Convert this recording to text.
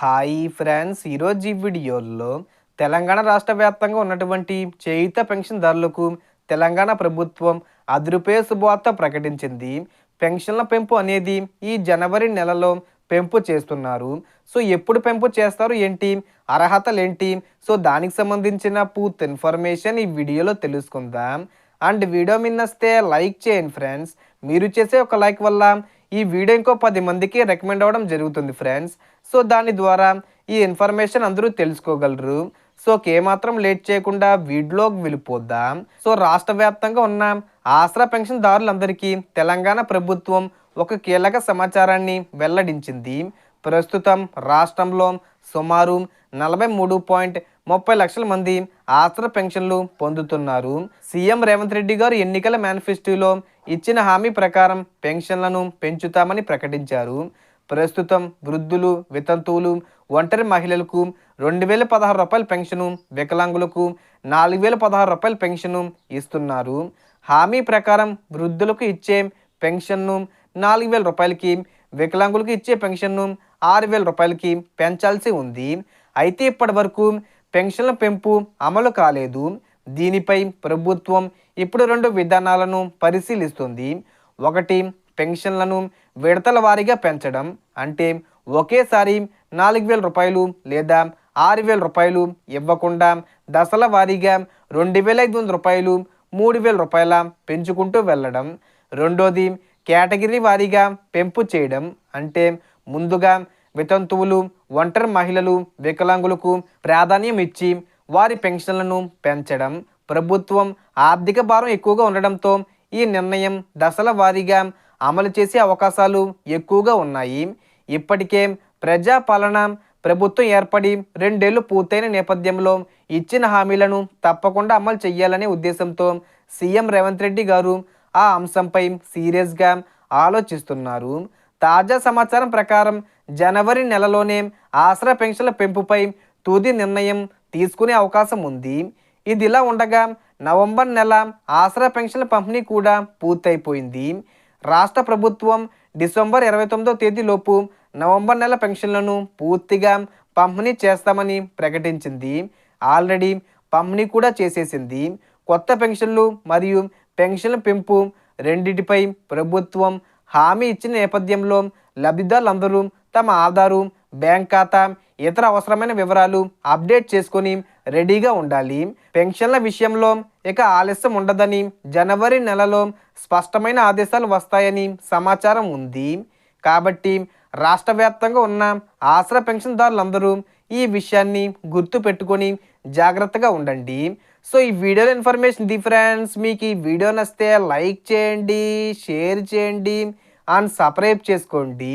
Hi friends ఈరోజు ఈ వీడియోలో తెలంగాణ రాష్ట్ర వ్యాప్తంగా ఉన్నటువంటి చేయుత ధరలకు తెలంగాణ ప్రభుత్వం అదురుపే శుభవార్త ప్రకటించింది. పెన్షన్ల పెంపు అనేది ఈ జనవరి నెలలో పెంపు చేస్తున్నారు. సో ఎప్పుడు పెంపు చేస్తారు ఏంటి? అర్హతలు ఏంటి? సో దానికి సంబంధించిన పూర్తి ఇన్ఫర్మేషన్ ఈ వీడియోలో తెలుసుకుందాం. అండ్ వీడియో మిన్నస్తే లైక్ చేయండి ఫ్రెండ్స్. మీరు చేసే ఒక లైక్ వల్ల ఈ వీడియో ఇంకో పది మందికి రికమెండ్ అవ్వడం జరుగుతుంది ఫ్రెండ్స్ సో దాని ద్వారా ఈ ఇన్ఫర్మేషన్ అందరూ తెలుసుకోగలరు. సో ఏమాత్రం లేట్ చేయకుండా వీడియోకి వెళ్ళిపోద్దాం సో రాష్ట్ర వ్యాప్తంగా ఉన్న ఆసరా పెన్షన్దారులందరికీ తెలంగాణ ప్రభుత్వం ఒక కీలక సమాచారాన్ని వెల్లడించింది. ప్రస్తుతం రాష్ట్రంలో సుమారు నలభై మూడు పాయింట్ ముప్పై లక్షల మంది ఆసరా పెన్షన్లు పొందుతున్నారు. సీఎం రేవంత్ రెడ్డి గారు ఎన్నికల మేనిఫెస్టోలో ఇచ్చిన హామీ ప్రకారం పెన్షన్లను పెంచుతామని ప్రకటించారు. ప్రస్తుతం వృద్ధులు వితంతువులు ఒంటరి మహిళలకు రెండు వేల పదహారు రూపాయల పెన్షను వికలాంగులకు నాలుగు వేల పదహారు రూపాయల పెన్షను ఇస్తున్నారు. హామీ ప్రకారం వృద్ధులకు ఇచ్చే పెన్షన్ను నాలుగు వేల రూపాయలకి వికలాంగులకు ఇచ్చే పెన్షన్ను ఆరు వేల రూపాయలకి పెంచాల్సి ఉంది. అయితే ఇప్పటి వరకు పెన్షన్ల పెంపు అమలు కాలేదు. దీనిపై ప్రభుత్వం ఇప్పుడు రెండు విధానాలను పరిశీలిస్తుంది. ఒకటి పెన్షన్లను విడతల వారీగా పెంచడం. అంటే ఒకేసారి నాలుగు వేల రూపాయలు లేదా ఆరు వేల రూపాయలు ఇవ్వకుండా దశల వారీగా రెండు వేల ఐదు వందల రూపాయలు మూడు వేల రూపాయల పెంచుకుంటూ వెళ్ళడం. రెండోది కేటగిరీ వారీగా పెంపు చేయడం. అంటే ముందుగా వితంతువులు ఒంటరి మహిళలు వికలాంగులకు ప్రాధాన్యం ఇచ్చి వారి పెన్షన్లను పెంచడం ప్రభుత్వం ఆర్థిక భారం ఎక్కువగా ఉండడంతో ఈ నిర్ణయం దశల వారీగా అమలు చేసే అవకాశాలు ఎక్కువగా ఉన్నాయి. ఇప్పటికే ప్రజాపాలన ప్రభుత్వం ఏర్పడి రెండేళ్ళు పూర్తయిన నేపథ్యంలో ఇచ్చిన హామీలను తప్పకుండా అమలు చేయాలనే ఉద్దేశంతో సీఎం రేవంత్ రెడ్డి గారు ఆ అంశంపై సీరియస్గా ఆలోచిస్తున్నారు. తాజా సమాచారం ప్రకారం జనవరి నెలలోనే ఆసరా పెన్షన్ల పెంపుపై తుది నిర్ణయం తీసుకునే అవకాశం ఉంది. ఇది ఇలా ఉండగా నవంబర్ నెల ఆసరా పెన్షన్ల పంపిణీ కూడా పూర్తయిపోయింది. రాష్ట్ర ప్రభుత్వం డిసెంబర్ ఇరవై తొమ్మిదో తేదీలోపు నవంబర్ నెల పెన్షన్లను పూర్తిగా పంపిణీ చేస్తామని ప్రకటించింది. ఆల్రెడీ పంపిణీ కూడా చేసేసింది. కొత్త పెన్షన్లు మరియు పెన్షన్ల పెంపు రెండింటిపై ప్రభుత్వం హామీ ఇచ్చిన నేపథ్యంలో లబ్ధిదారులందరూ తమ ఆధారు బ్యాంక్ ఖాతా ఇతర అవసరమైన వివరాలు అప్డేట్ చేసుకొని రెడీగా ఉండాలి. పెన్షన్ల విషయంలో ఇక ఆలస్యం ఉండదని జనవరి నెలలో స్పష్టమైన ఆదేశాలు వస్తాయని సమాచారం ఉంది. కాబట్టి రాష్ట్ర వ్యాప్తంగా ఉన్న ఆసరా పెన్షన్దారులందరూ ఈ విషయాన్ని గుర్తు పెట్టుకొని జాగ్రత్తగా ఉండండి. సో ఈ వీడియోలో ఇన్ఫర్మేషన్ ఇది ఫ్రెండ్స్. మీకు ఈ వీడియో నచ్చితే లైక్ చేయండి షేర్ చేయండి అండ్ సబ్స్క్రైబ్ చేసుకోండి.